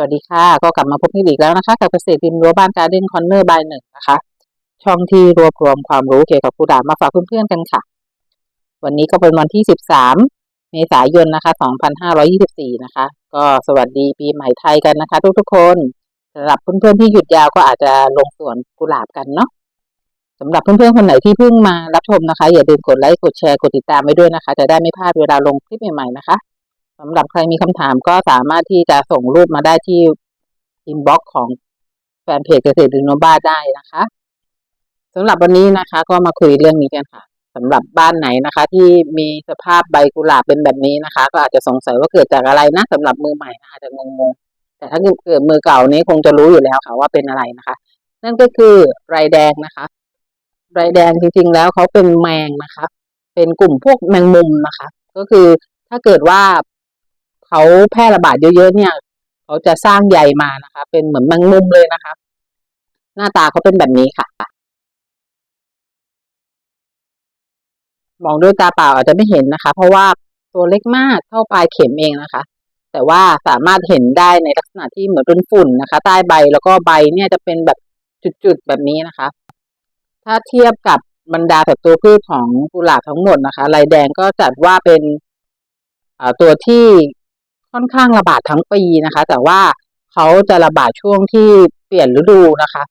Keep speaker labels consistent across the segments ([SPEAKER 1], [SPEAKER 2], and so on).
[SPEAKER 1] วัสดีค่ะ ก็กลับมาพบกันอีกแล้วนะคะ กับเกษตรริมรั้วบ้านการ์เด้นคอนเนอร์บายหนึ่งนะคะ ช่องที่รวบรวมความรู้เกี่ยวกับกุหลาบมาฝากเพื่อนๆกันค่ะ วันนี้ก็เป็นวันที่ 13 เมษายนนะคะ 2524 นะคะ ก็สวัสดีปีใหม่ไทยกันนะคะ ทุกๆคนสำหรับเพื่อนๆที่หยุดยาวก็อาจจะลงสวนกุหลาบกันเนาะสำหรับเพื่อนๆคนไหนที่เพิ่งมารับชมนะคะ อย่าลืมกดไลค์กดแชร์กดติดตามไว้ด้วยนะคะ จะได้ไม่พลาดเวลาลงคลิปใหม่ๆนะคะ สำหรับใครมีคำถามก็สามารถที่จะส่งรูปมาได้ที่อินบ็อกซ์ของแฟนเพจเกษตรดิโนบ้าได้นะคะสำหรับวันนี้นะคะ ก็มาคุยเรื่องนี้กันค่ะสำหรับบ้านไหนนะคะ ที่มีสภาพใบกุหลาบเป็นแบบนี้นะคะ ก็อาจจะสงสัยว่าเกิดจากอะไรนะสำหรับมือใหม่อาจจะงงๆแต่ถ้าเกิดมือเก่านี้คงจะรู้อยู่แล้วค่ะว่าเป็นอะไรนะคะ นั่นก็คือไรแดงนะคะ ไรแดงจริงๆแล้วเขาเป็นแมงนะคะ เป็นกลุ่มพวกแมงมุมนะคะ ก็คือถ้าเกิดว่า เขาแพร่ระบาดเยอะๆเนี่ยเขาจะสร้างใยมานะคะ เป็นเหมือนแมงมุมเลยนะคะ หน้าตาเขาเป็นแบบนี้ค่ะ มองด้วยตาเปล่าอาจจะไม่เห็นนะคะ เพราะว่าตัวเล็กมากเท่าปลายเข็มเองนะคะ แต่ว่าสามารถเห็นได้ในลักษณะที่เหมือนเป็นฝุ่นนะคะ ใต้ใบแล้วก็ใบเนี่ยจะเป็นแบบจุดๆแบบนี้นะคะ ถ้าเทียบกับบรรดาศัตรูพืชของกุหลาบทั้งหมดนะคะลายแดงก็จัดว่าเป็นตัวที่ ค่อนข้างระบาดทั้งปีนะคะ แต่ว่าเขาจะระบาดช่วงที่เปลี่ยนฤดูนะคะ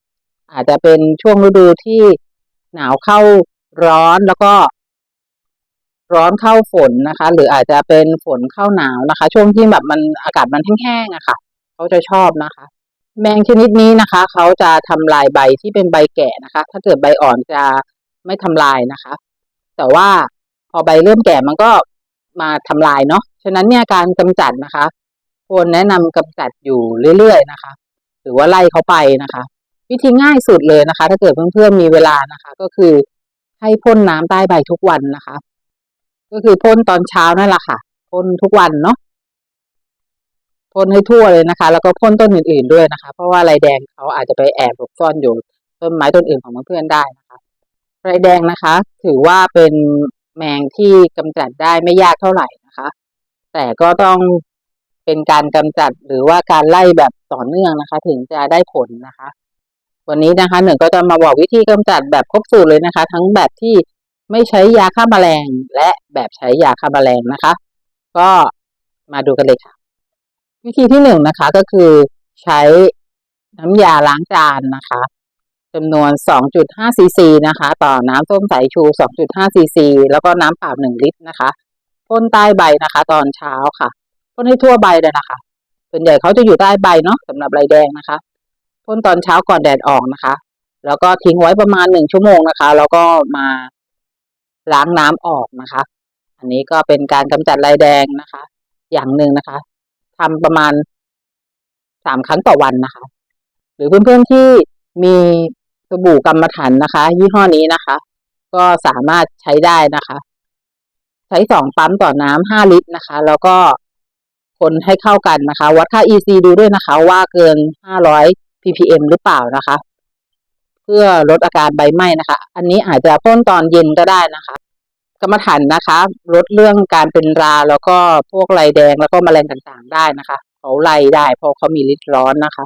[SPEAKER 1] อาจจะเป็นช่วงฤดูที่หนาวเข้าร้อนแล้วก็ ร้อนเข้าฝนนะคะ หรืออาจจะเป็นฝนเข้าหนาวนะคะ ช่วงที่แบบมันอากาศมันแห้งๆอะค่ะเขาจะชอบนะคะ แมงชนิดนี้นะคะ เขาจะทำลายใบที่เป็นใบแก่นะคะ ถ้าเกิดใบอ่อนจะไม่ทำลายนะคะ แต่ว่าพอใบเริ่มแก่มันก็มาทำลายเนาะะนั้นเนี่ยการกำจัดนะคะควรแนะนำกำจัดอยู่เรื่อยๆนะคะ หรือว่าไล่เขาไปนะคะ วิธีง่ายสุดเลยนะคะ ถ้าเกิดเพื่อนๆมีเวลานะคะ ก็คือให้พ่นน้ำใต้ใบทุกวันนะคะ ก็คือพ่นตอนเช้านั่นแหละค่ะพ่นทุกวันเนาะพ่นให้ทั่วเลยนะคะ แล้วก็พ่นต้นอื่นๆด้วยนะคะ เพราะว่าไรแดงเขาอาจจะไปแอบหลบซ่อนอยู่ต้นไม้ต้นอื่นของเพื่อนๆได้นะคะไรแดงนะคะ ถือว่าเป็นแมงที่กำจัดได้ไม่ยากเท่าไหร่ แต่ก็ต้องเป็นการกำจัดหรือว่าการไล่แบบต่อเนื่องนะคะ ถึงจะได้ผลนะคะ วันนี้นะคะหนึ่งก็จะมาบอกวิธีกำจัดแบบครบสูตรเลยนะคะ ทั้งแบบที่ไม่ใช้ยาฆ่าแมลงและแบบใช้ยาฆ่าแมลงนะคะ ก็มาดูกันเลยค่ะ วิธีที่หนึ่งนะคะก็คือใช้น้ำยาล้างจานนะคะจำนวน 2.5ซีซีนะคะ ต่อน้ำส้มสายชู 2.5ซีซีแล้วก็น้ำเปล่า1ลิตรนะคะ พ่นใต้ใบนะคะ ตอนเช้าค่ะพ่นให้ทั่วใบเลยนะคะ ส่วนใหญ่เขาจะอยู่ใต้ใบเนาะสำหรับลายแดงนะคะพ่นตอนเช้าก่อนแดดออกนะคะ แล้วก็ทิ้งไว้ประมาณหนึ่งชั่วโมงนะคะ แล้วก็มาล้างน้ำออกนะคะ อันนี้ก็เป็นการกำจัดลายแดงนะคะ อย่างหนึ่งนะคะทำประมาณสามครั้งต่อวันนะคะ หรือเพื่อนๆที่มีสบู่กรรมฐานนะคะ ยี่ห้อนี้นะคะ ก็สามารถใช้ได้นะคะ ใช้สองปั๊มต่อน้ำห้าลิตรนะคะ แล้วก็คนให้เข้ากันนะคะ วัดค่า EC ดูด้วยนะคะ ว่าเกินห้าร้อย ppm หรือเปล่านะคะ เพื่อลดอาการใบไหม้นะคะ อันนี้อาจจะพ่นตอนเย็นก็ได้นะคะ กรรมฐานนะคะ ลดเรื่องการเป็นราแล้วก็พวกไรแดงแล้วก็แมลงต่างๆได้นะคะ เขาไล่ได้เพราะเขามีฤทธิ์ร้อนนะคะ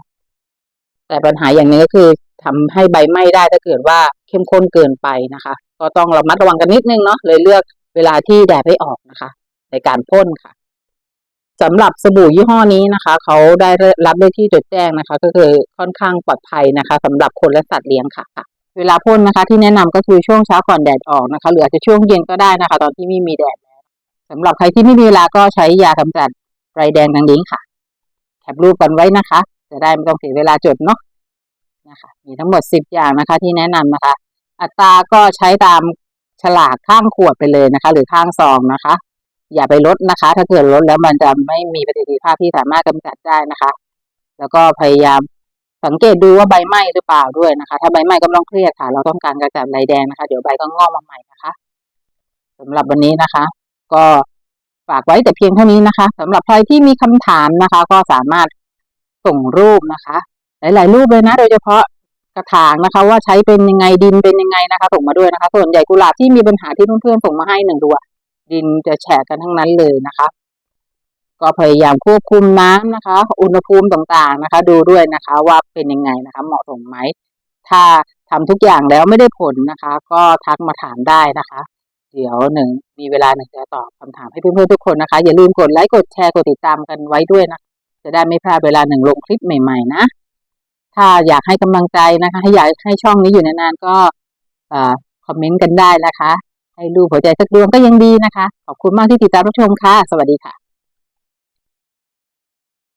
[SPEAKER 1] แต่ปัญหาอย่างนี้ก็คือทำให้ใบไหม้ได้ถ้าเกิดว่าเข้มข้นเกินไปนะคะ ก็ต้องระมัดระวังกันนิดนึงเนาะเลยเลือก เวลาที่แดดไม่ออกนะคะ ในการพ่นค่ะสำหรับสบู่ยี่ห้อนี้นะคะ เขาได้รับด้วยที่จดแจ้งนะคะ ก็คือค่อนข้างปลอดภัยนะคะสำหรับคนและสัตว์เลี้ยงค่ะ เวลาพ่นนะคะ ที่แนะนำก็คือช่วงเช้าก่อนแดดออกนะคะ หรืออาจจะช่วงเย็นก็ได้นะคะ ตอนที่ไม่มีแดดแล้วสำหรับใครที่ไม่มีเวลาก็ใช้ยากำจัดไรแดงดังนี้ค่ะแคปรูปกันไว้นะคะ จะได้ไม่ต้องเสียเวลาจดเนาะนะคะ มีทั้งหมดสิบอย่างนะคะ ที่แนะนำนะคะ อัตราก็ใช้ตาม ฉลากข้างขวดไปเลยนะคะ หรือข้างซองนะคะ อย่าไปลดนะคะ ถ้าเกิดลดแล้วมันจะไม่มีประสิทธิภาพที่สามารถกำจัดได้นะคะ แล้วก็พยายามสังเกตดูว่าใบไหม้หรือเปล่าด้วยนะคะ ถ้าใบไหม้ก็ต้องเครียดค่ะ เราต้องการกระจัดลายแดงนะคะ เดี๋ยวใบก็งอกมาใหม่นะคะสำหรับวันนี้นะคะ ก็ฝากไว้แต่เพียงเท่านี้นะคะสำหรับใครที่มีคำถามนะคะ ก็สามารถส่งรูปนะคะ หลาย ๆ รูปเลยนะ โดยเฉพาะ กระถางนะคะ ว่าใช้เป็นยังไงดินเป็นยังไงนะคะ ส่งมาด้วยนะคะ ส่วนใหญ่กุหลาบที่มีปัญหาที่เพื่อนๆส่งมาให้หนึ่งดูดินจะแฉกกันทั้งนั้นเลยนะคะ ก็พยายามควบคุมน้ำนะคะ อุณหภูมิต่างๆนะคะ ดูด้วยนะคะ ว่าเป็นยังไงนะคะ เหมาะสมไหมถ้าทำทุกอย่างแล้วไม่ได้ผลนะคะ ก็ทักมาถามได้นะคะ เดี๋ยวหนึ่งมีเวลาหนึ่งจะตอบคำถามให้เพื่อนๆทุกคนนะคะ อย่าลืมกดไลค์กดแชร์กดติดตามกันไว้ด้วยนะจะได้ไม่พลาดเวลาหนึ่งลงคลิปใหม่ ๆ นะ ถ้าอยากให้กำลังใจนะคะ ให้อยากให้ช่องนี้อยู่นานๆก็คอมเมนต์กันได้นะคะ ให้รูปหัวใจสักดวงก็ยังดีนะคะ ขอบคุณมากที่ติดตามรับชมค่ะ สวัสดีค่ะ